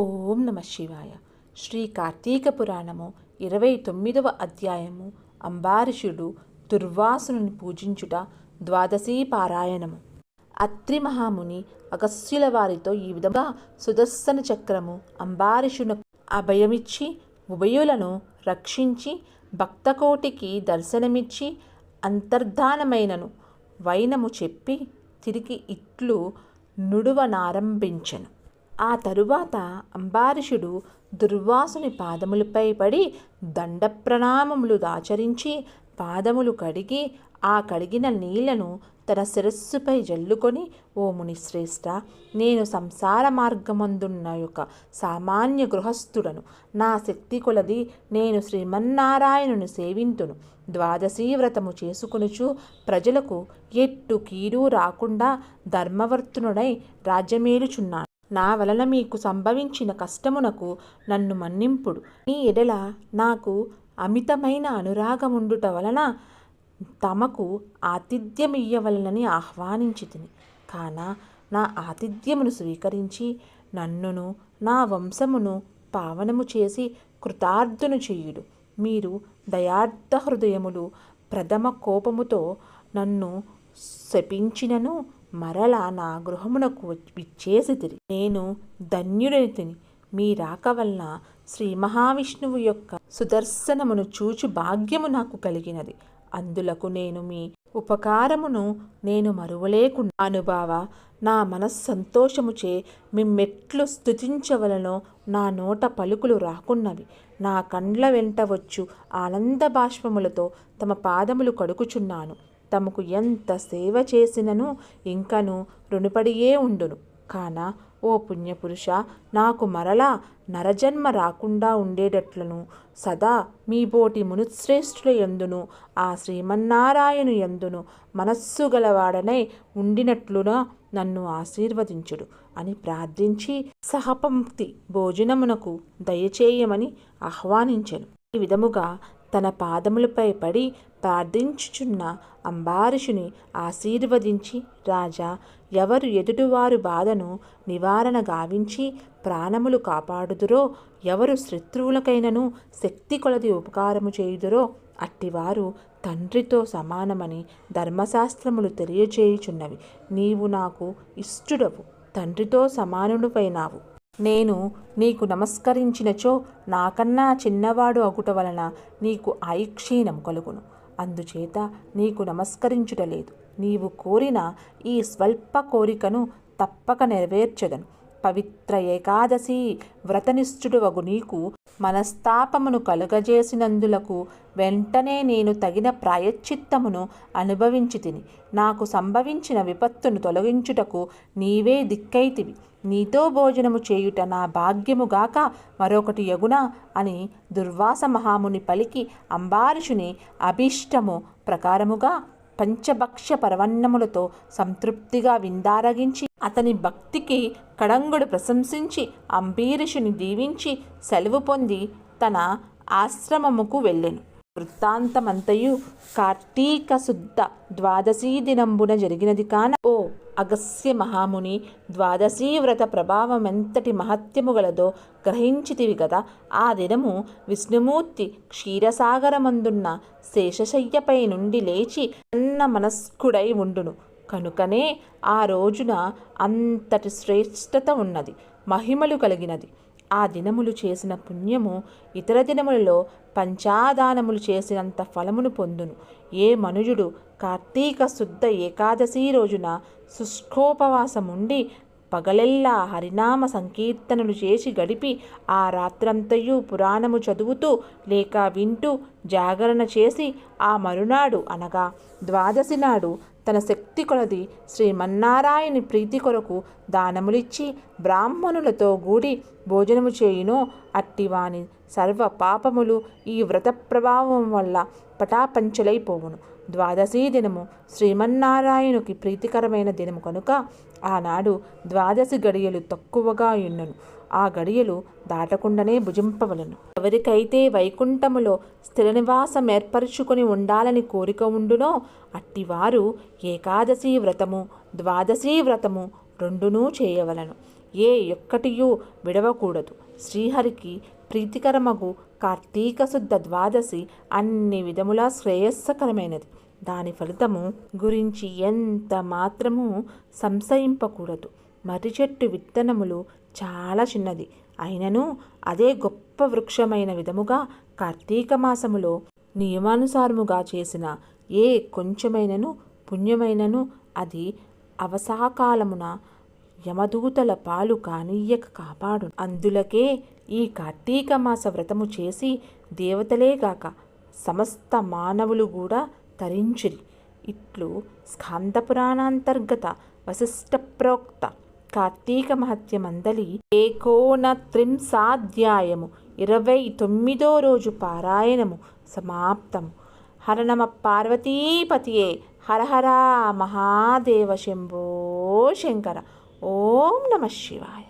ఓం నమ శివాయ. శ్రీ కార్తీక పురాణము ఇరవై తొమ్మిదవ అధ్యాయము అంబారిషుడు దుర్వాసుని పూజించుట ద్వాదశీ పారాయణము. అత్రి మహాముని అగస్త్యుల వారితో ఈ విధంగా సుదర్శన చక్రము అంబారీషునకు అభయమిచ్చి ఉభయులను రక్షించి భక్తకోటికి దర్శనమిచ్చి అంతర్ధానమైనను వైనము చెప్పి తిరిగి ఇట్లు నుడువనారంభించెను. ఆ తరువాత అంబారీషుడు దుర్వాసుని పాదములపై పడి దండ ప్రణామములు దాచరించి పాదములు కడిగి ఆ కడిగిన నీళ్ళను తన శిరస్సుపై జల్లుకొని ఓ మునిశ్రేష్ఠ నేను సంసార మార్గమందున్న యొక్క సామాన్య గృహస్థుడను. నా శక్తి కొలది నేను శ్రీమన్నారాయణుని సేవింతును. ద్వాదశీ వ్రతము చేసుకునుచు ప్రజలకు ఎట్టు కీడు రాకుండా ధర్మవర్తునుడై రాజ్యమేలుచున్నాను. నా వలన మీకు సంభవించిన కష్టమునకు నన్ను మన్నింపుడు. నీ ఎడల నాకు అమితమైన అనురాగముండుట వలన తమకు ఆతిథ్యమియ్యవలనని ఆహ్వానించితిని. కాన నా ఆతిథ్యమును స్వీకరించి నన్నును నా వంశమును పావనము చేసి కృతార్థును చేయుడు. మీరు దయార్థ హృదయములు ప్రథమ కోపముతో నన్ను శపించినను మరలా నా గృహమునకు విచ్చేసితిరి. నేను ధన్యుడని తిని మీ రాక వలన శ్రీ మహావిష్ణువు యొక్క సుదర్శనమును చూచు భాగ్యము నాకు కలిగినది. అందులకు నేను మీ ఉపకారమును నేను మరువలేకుండా అనుభావ నా మనస్సంతోషముచే మిమ్మెట్లు స్థుతించవలనో నా నోట పలుకులు రాకున్నవి. నా కండ్ల వెంట వచ్చు ఆనంద బాష్పములతో తమ పాదములు కడుకుచున్నాను. తమకు ఎంత సేవ చేసినను ఇంకను రుణపడియే ఉండును. కాన ఓ పుణ్యపురుష నాకు మరలా నరజన్మ రాకుండా ఉండేటట్లను. సదా మీ బోటి మునుశ్రేష్ఠుల ఎందును ఆ శ్రీమన్నారాయణు ఎందును మనస్సు గలవాడనై ఉండినట్లుగా నన్ను ఆశీర్వదించుడు అని ప్రార్థించి సహపంక్తి భోజనమునకు దయచేయమని ఆహ్వానించెను. ఈ విధముగా తన పాదములపై పడి ప్రార్థించుచున్న అంబారీషుని ఆశీర్వదించి రాజా ఎవరు ఎదుటివారు బాధను నివారణ గావించి ప్రాణములు కాపాడుదురో ఎవరు శత్రువులకైనను శక్తి కొలది ఉపకారము చేయుదురో అట్టివారు తండ్రితో సమానమని ధర్మశాస్త్రములు తెలియచేయుచున్నవి. నీవు నాకు ఇష్టుడవు తండ్రితో సమానుడిపైనావు నేను నీకు నమస్కరించినచో నాకన్నా చిన్నవాడు అగుట వలన నీకు ఆయుక్షీణం కలుగును. అందుచేత నీకు నమస్కరించుట లేదు. నీవు కోరిన ఈ స్వల్ప కోరికను తప్పక నెరవేర్చదను. పవిత్ర ఏకాదశి వ్రతనిష్ఠుడువగు నీకు మనస్తాపమును కలుగజేసినందులకు వెంటనే నేను తగిన ప్రాయశ్చిత్తమును అనుభవించి తిని నాకు సంభవించిన విపత్తును తొలగించుటకు నీవే దిక్కైతివి. నీతో భోజనము చేయుట నా భాగ్యముగాక మరొకటి యగునా అని దుర్వాస మహాముని పలికి అంబారీషుని అభీష్టము ప్రకారముగా పంచభక్ష్య పరవన్నములతో సంతృప్తిగా విందారగించి అతని భక్తికి కడంగుడు ప్రశంసించి అంబీరీషుని దీవించి సెలవు పొంది తన ఆశ్రమముకు వెళ్ళెను. వృత్తాంతమంతయు కార్తీక శుద్ధ ద్వాదశీ దినంబున జరిగినది కాన ఓ అగస్య మహాముని ద్వాదశీ వ్రత ప్రభావం ఎంతటి మహత్యము గలదో గ్రహించితివి కదా ఆ దినము విష్ణుమూర్తి క్షీరసాగరమందున్న శేషశయ్యపై నుండి లేచి అన్న మనస్కుడై ఉండును. కనుకనే ఆ రోజున అంతటి శ్రేష్టత ఉన్నది మహిమలు కలిగినది. ఆ దినములు చేసిన పుణ్యము ఇతర దినములలో పంచాదానములు చేసినంత ఫలమును పొందును. ఏ మనుజుడు కార్తీక శుద్ధ ఏకాదశి రోజున శుష్కోపవాసముండి పగలెల్లా హరినామ సంకీర్తనలు చేసి గడిపి ఆ రాత్రంతయు పురాణము చదువుతూ లేక వింటూ జాగరణ చేసి ఆ మరునాడు అనగా ద్వాదశి నాడు తన శక్తి కొలది శ్రీమన్నారాయణ ప్రీతి కొరకు దానములిచ్చి బ్రాహ్మణులతో గూడి భోజనము చేయునో. అట్టివాని సర్వ పాపములు ఈ వ్రత ప్రభావం వల్ల పటాపంచలైపోవును. ద్వాదశీ దినము శ్రీమన్నారాయణుకి ప్రీతికరమైన దినము కనుక ఆనాడు ద్వాదశి గడియలు తక్కువగా ఉన్నను. ఆ గడియలు దాటకుండానే భుజింపవలను. ఎవరికైతే వైకుంఠములో స్థిర నివాసం ఏర్పరచుకొని ఉండాలని కోరిక ఉండునో అట్టివారు ఏకాదశి వ్రతము ద్వాదశి వ్రతము రెండునూ చేయవలను. ఏ ఒక్కటియూ విడవకూడదు. శ్రీహరికి ప్రీతికరమగు కార్తీక శుద్ధ ద్వాదశి అన్ని విధములా శ్రేయస్సకరమైనది. దాని ఫలితము గురించి ఎంత మాత్రము సంశయింపకూడదు. మర్రి చెట్టు విత్తనములు చాలా చిన్నది. అయినను అదే గొప్ప వృక్షమైన విధముగా కార్తీక మాసములో నియమానుసారముగా చేసిన ఏ కొంచెమైనను పుణ్యమైనను అది అవసాకాలమున యమదూతల పాలు కానీయక కాపాడు. అందులకే ఈ కార్తీక మాస వ్రతము చేసి దేవతలేగాక సమస్త మానవులు కూడా తరించిరి. ఇట్లు స్కందపురాణాంతర్గత వశిష్ట ప్రోక్త కార్తీక మహత్యమందలి ఏకోనత్రింశాధ్యాయము ఇరవై తొమ్మిదో రోజు పారాయణము సమాప్తము. హరణమ పార్వతీపతియే హరహరా మహాదేవ శంభో శంకర. ఓం నమ శివాయ